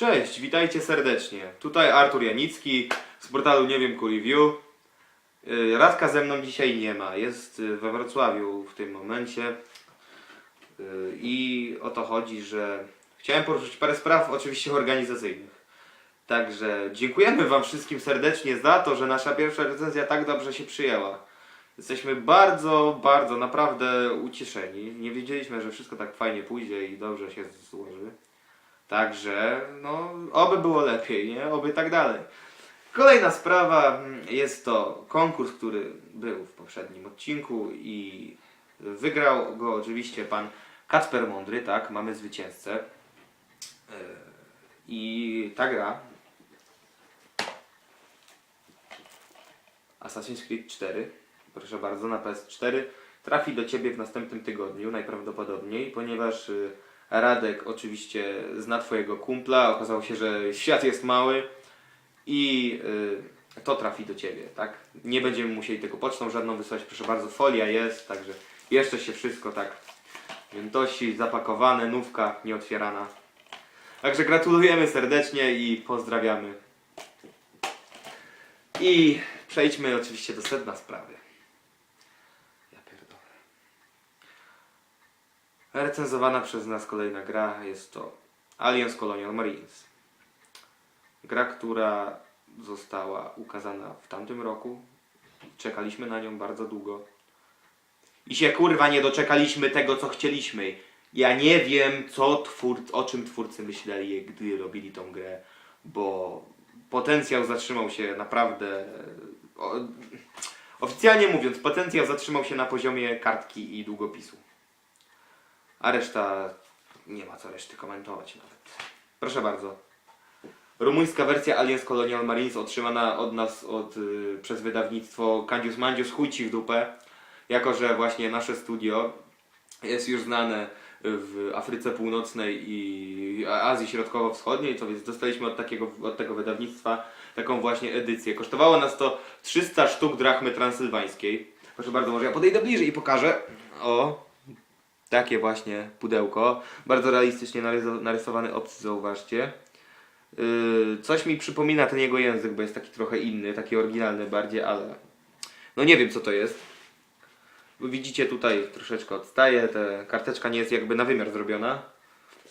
Cześć, witajcie serdecznie. Tutaj Artur Janicki z portalu Nie wiem Review. Yy, Radka ze mną dzisiaj nie ma, jest yy, we Wrocławiu w tym momencie. Yy, I o to chodzi, że chciałem poruszyć parę spraw oczywiście organizacyjnych. Także dziękujemy Wam wszystkim serdecznie za to, że nasza pierwsza recenzja tak dobrze się przyjęła. Jesteśmy bardzo, bardzo naprawdę ucieszeni. Nie wiedzieliśmy, że wszystko tak fajnie pójdzie i dobrze się złoży. Także, no, oby było lepiej, nie? Oby tak dalej. Kolejna sprawa mm, jest to konkurs, który był w poprzednim odcinku i wygrał go oczywiście pan Kacper Mądry, tak? Mamy zwycięzcę. Yy, I ta gra Assassin's Creed 4, proszę bardzo, na PS4 trafi do Ciebie w następnym tygodniu najprawdopodobniej, ponieważ y, Radek oczywiście zna Twojego kumpla, okazało się, że świat jest mały i y, to trafi do Ciebie, tak? Nie będziemy musieli tego pocztą żadną wysłać, proszę bardzo, folia jest, także jeszcze się wszystko tak świętości, zapakowane, nówka nieotwierana. Także gratulujemy serdecznie i pozdrawiamy. I przejdźmy oczywiście do sedna sprawy. Ja pierdolę. Recenzowana przez nas kolejna gra jest to Aliens Colonial Marines. Gra, która została ukazana w tamtym roku. Czekaliśmy na nią bardzo długo. I się kurwa nie doczekaliśmy tego, co chcieliśmy. Ja nie wiem, co o czym twórcy myśleli, gdy robili tą grę, bo potencjał zatrzymał się naprawdę. Oficjalnie mówiąc, potencjał zatrzymał się na poziomie kartki i długopisu. A reszta nie ma co reszty komentować nawet. Proszę bardzo. Rumuńska wersja Aliens Colonial Marines otrzymana od nas od, y, przez wydawnictwo Candius Mandius chuj ci w dupę. Jako, że właśnie nasze studio jest już znane w Afryce Północnej i Azji Środkowo-Wschodniej, to więc dostaliśmy od, takiego, od tego wydawnictwa taką właśnie edycję. Kosztowało nas to 300 sztuk drachmy transylwańskiej. Proszę bardzo, może ja podejdę bliżej i pokażę. O, takie właśnie pudełko. Bardzo realistycznie naryso- narysowany obcy, zauważcie. Yy, coś mi przypomina ten jego język, bo jest taki trochę inny, taki oryginalny bardziej, ale no nie wiem co to jest. Widzicie tutaj troszeczkę odstaje, ta karteczka nie jest jakby na wymiar zrobiona,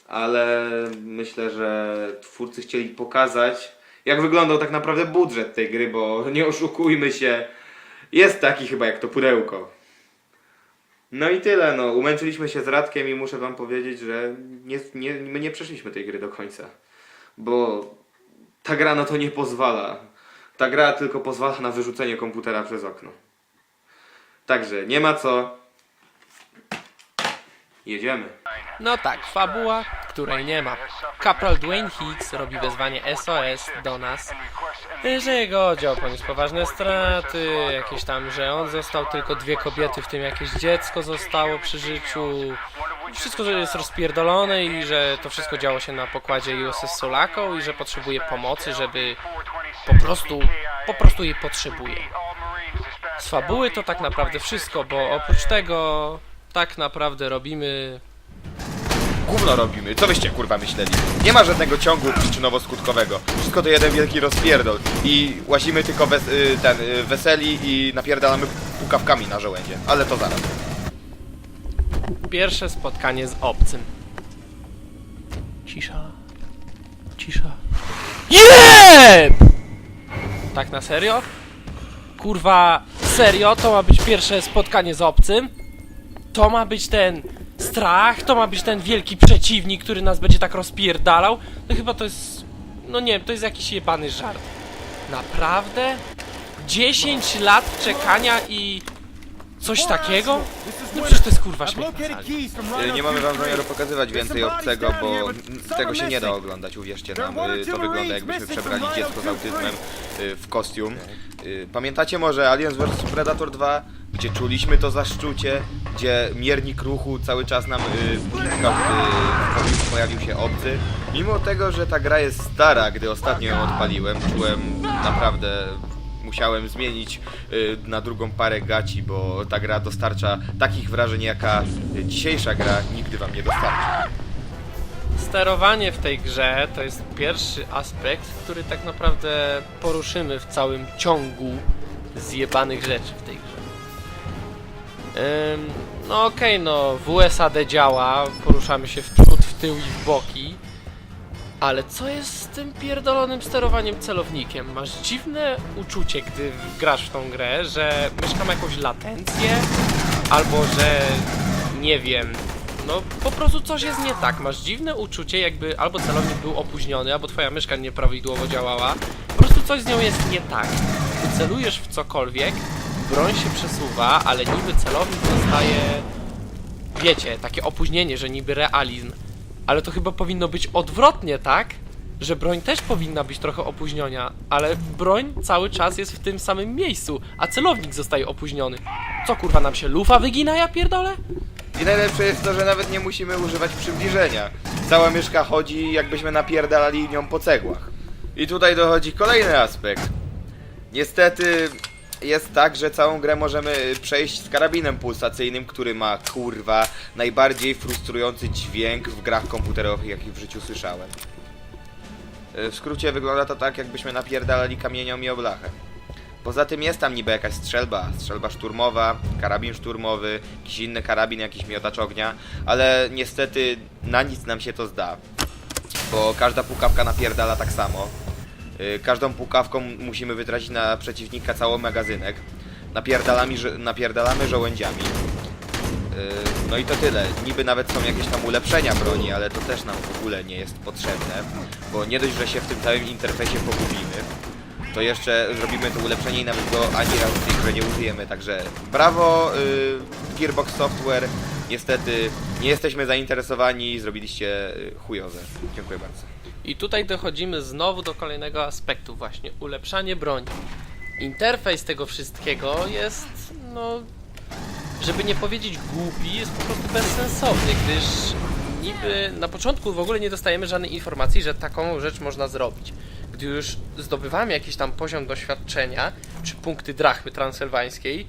ale myślę, że twórcy chcieli pokazać, jak wyglądał tak naprawdę budżet tej gry, bo nie oszukujmy się, jest taki chyba jak to pudełko. No i tyle, no. Umęczyliśmy się z Radkiem i muszę wam powiedzieć, że nie, nie, my nie przeszliśmy tej gry do końca. Bo ta gra na to nie pozwala. Ta gra tylko pozwala na wyrzucenie komputera przez okno. Także nie ma co. Jedziemy. No tak, fabuła, której nie ma. Kapral Dwayne Hicks robi wezwanie SOS do nas, że jego oddział poniósł poważne straty, jakieś tam, że on został tylko dwie kobiety, w tym jakieś dziecko zostało przy życiu. Wszystko że jest rozpierdolone i że to wszystko działo się na pokładzie USS Sulaco i że potrzebuje pomocy, żeby po prostu, po prostu jej potrzebuje. Z fabuły to tak naprawdę wszystko, bo oprócz tego tak naprawdę robimy Gówno robimy, co wyście kurwa myśleli? Nie ma żadnego ciągu przyczynowo-skutkowego. Wszystko to jeden wielki rozpierdol. I łazimy tylko wes y, ten, y, weseli i napierdalamy pukawkami na żołędzie. Ale to zaraz. Pierwsze spotkanie z obcym. Cisza. Cisza. Jeb! Tak na serio? Kurwa, serio? To ma być pierwsze spotkanie z obcym? To ma być ten strach? To ma być ten wielki przeciwnik, który nas będzie tak rozpierdalał? No chyba to jest... No nie wiem, to jest jakiś jebany żart. Naprawdę? 10 lat czekania i... Coś takiego? No przecież to jest kurwa śmiech na sali. Nie mamy wam zamiaru pokazywać więcej obcego, bo tego się nie da oglądać, uwierzcie nam. Y, To wygląda jakbyśmy przebrali dziecko z autyzmem y, w kostium. Y, Pamiętacie może Aliens vs Predator 2? Gdzie czuliśmy to zaszczucie, gdzie miernik ruchu cały czas nam y, puskał, gdy w pojawił się obcy. Mimo tego, że ta gra jest stara, gdy ostatnio ją odpaliłem, czułem naprawdę musiałem zmienić y, na drugą parę gaci, bo ta gra dostarcza takich wrażeń, jaka dzisiejsza gra nigdy wam nie dostarczy. Sterowanie w tej grze to jest pierwszy aspekt, który tak naprawdę poruszymy w całym ciągu zjebanych rzeczy w tej grze. No okej, no WSAD działa, poruszamy się w przód, w tył i w boki, ale co jest z tym pierdolonym sterowaniem celownikiem? Masz dziwne uczucie, gdy grasz w tą grę, że myszka ma jakąś latencję, albo że nie wiem, no po prostu coś jest nie tak. Masz dziwne uczucie, jakby albo celownik był opóźniony, albo twoja myszka nieprawidłowo działała. Po prostu coś z nią jest nie tak. Gdy celujesz w cokolwiek, broń się przesuwa, ale niby celownik dostaje, wiecie, takie opóźnienie, że niby realizm. Ale to chyba powinno być odwrotnie, tak? Że broń też powinna być trochę opóźniona, ale broń cały czas jest w tym samym miejscu, a celownik zostaje opóźniony. Co kurwa nam się lufa wygina, ja pierdolę? I najlepsze jest to, że nawet nie musimy używać przybliżenia. Cała myszka chodzi, jakbyśmy napierdalali nią po cegłach. I tutaj dochodzi kolejny aspekt. Niestety jest tak, że całą grę możemy przejść z karabinem pulsacyjnym, który ma kurwa najbardziej frustrujący dźwięk w grach komputerowych, jaki w życiu słyszałem. E, W skrócie wygląda to tak, jakbyśmy napierdalali kamienią i oblachem. Poza tym jest tam niby jakaś strzelba, strzelba szturmowa, karabin szturmowy, jakiś inny karabin, jakiś miotacz ognia, ale niestety na nic nam się to zda, bo każda pukawka napierdala tak samo. Yy, Każdą pukawką musimy wytracić na przeciwnika cały magazynek. Napierdalamy, napierdalamy żołędziami. Yy, No i to tyle. Niby nawet są jakieś tam ulepszenia broni, ale to też nam w ogóle nie jest potrzebne, bo nie dość, że się w tym całym interfejsie pogubimy, to jeszcze zrobimy to ulepszenie i nawet go ani razu w tej grze nie użyjemy, także brawo yy, Gearbox Software, niestety nie jesteśmy zainteresowani, zrobiliście yy, chujowe. Dziękuję bardzo. I tutaj dochodzimy znowu do kolejnego aspektu właśnie, ulepszanie broni. Interfejs tego wszystkiego jest, no, żeby nie powiedzieć głupi, jest po prostu bezsensowny, gdyż niby na początku w ogóle nie dostajemy żadnej informacji, że taką rzecz można zrobić. Gdy już zdobywamy jakiś tam poziom doświadczenia, czy punkty drachmy transylwańskiej,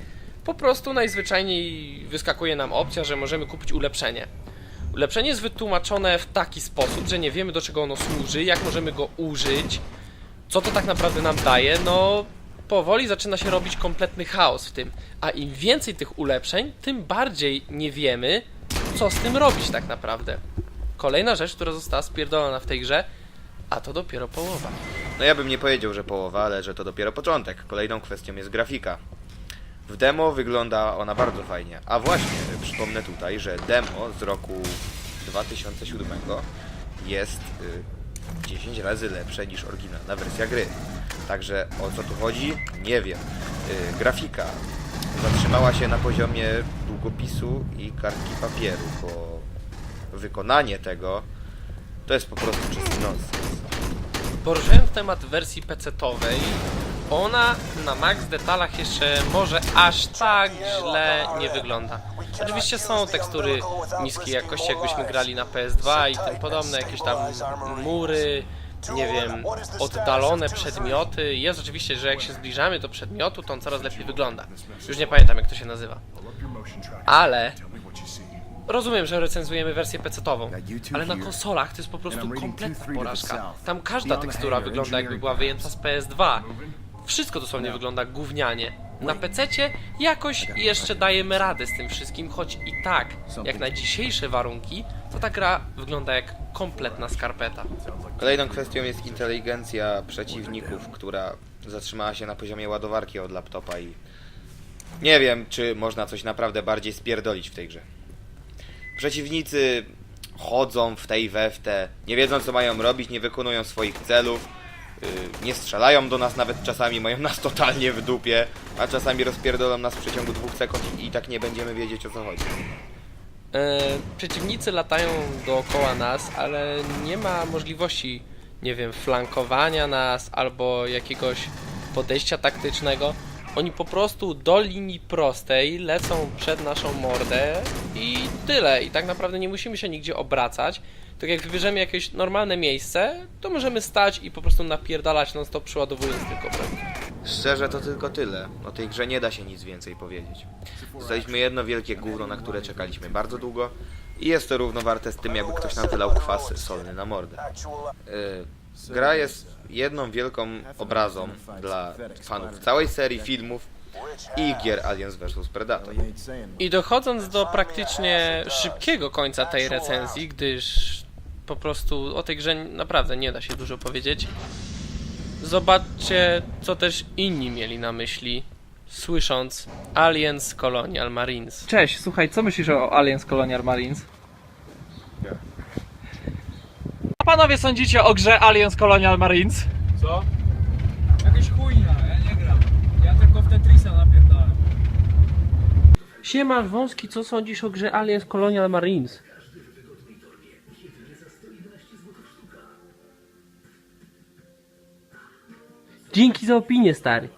po prostu najzwyczajniej wyskakuje nam opcja, że możemy kupić ulepszenie. Ulepszenie jest wytłumaczone w taki sposób, że nie wiemy do czego ono służy, jak możemy go użyć, co to tak naprawdę nam daje, no powoli zaczyna się robić kompletny chaos w tym. A im więcej tych ulepszeń, tym bardziej nie wiemy, co z tym robić tak naprawdę. Kolejna rzecz, która została spierdolona w tej grze, a to dopiero połowa. No ja bym nie powiedział, że połowa, ale że to dopiero początek. Kolejną kwestią jest grafika. W demo wygląda ona bardzo fajnie. A właśnie, przypomnę tutaj, że demo z roku 2007 jest y, 10 razy lepsze niż oryginalna wersja gry. Także o co tu chodzi? Nie wiem. Y, grafika zatrzymała się na poziomie długopisu i kartki papieru, bo wykonanie tego to jest po prostu czysty nonsens. Poruszając temat wersji PC-towej, ona na max detalach jeszcze może aż tak źle nie wygląda. Oczywiście są tekstury niskiej jakości, jakbyśmy grali na PS2 i tym podobne, jakieś tam mury, nie wiem, oddalone przedmioty. Jest oczywiście, że jak się zbliżamy do przedmiotu, to on coraz lepiej wygląda. Już nie pamiętam, jak to się nazywa. Ale rozumiem, że recenzujemy wersję PC-tową, ale na konsolach to jest po prostu kompletna porażka. Tam każda tekstura wygląda jakby była wyjęta z PS2. Wszystko dosłownie wygląda gównianie. Na PC-cie jakoś jeszcze dajemy radę z tym wszystkim, choć i tak, jak na dzisiejsze warunki, to ta gra wygląda jak kompletna skarpeta. Kolejną kwestią jest inteligencja przeciwników, która zatrzymała się na poziomie ładowarki od laptopa i nie wiem, czy można coś naprawdę bardziej spierdolić w tej grze. Przeciwnicy chodzą w tej we w te, nie wiedzą co mają robić, nie wykonują swoich celów, nie strzelają do nas nawet czasami, mają nas totalnie w dupie, a czasami rozpierdolą nas w przeciągu dwóch sekund i, i tak nie będziemy wiedzieć o co chodzi. E, przeciwnicy latają dookoła nas, ale nie ma możliwości, nie wiem, flankowania nas albo jakiegoś podejścia taktycznego. Oni po prostu do linii prostej lecą przed naszą mordę i tyle. I tak naprawdę nie musimy się nigdzie obracać. Tak jak wybierzemy jakieś normalne miejsce, to możemy stać i po prostu napierdalać non stop przyładowując tylko broń. Szczerze to tylko tyle. O tej grze nie da się nic więcej powiedzieć. Dostaliśmy jedno wielkie gówno, na które czekaliśmy bardzo długo i jest to równowarte z tym, jakby ktoś nam wylał kwas solny na mordę. Y, gra jest jedną wielką obrazą dla fanów całej serii filmów i gier Aliens vs Predator. I dochodząc do praktycznie szybkiego końca tej recenzji, gdyż po prostu o tej grze naprawdę nie da się dużo powiedzieć, zobaczcie, co też inni mieli na myśli, słysząc Aliens Colonial Marines. Cześć, słuchaj, co myślisz o Aliens Colonial Marines? Co panowie sądzicie o grze Aliens Colonial Marines? Co? Jakaś chujna, ja nie gram. Ja tylko w Tetrisa napierdalam. Siema Wąski, co sądzisz o grze Aliens Colonial Marines? Dzięki za opinię, stary.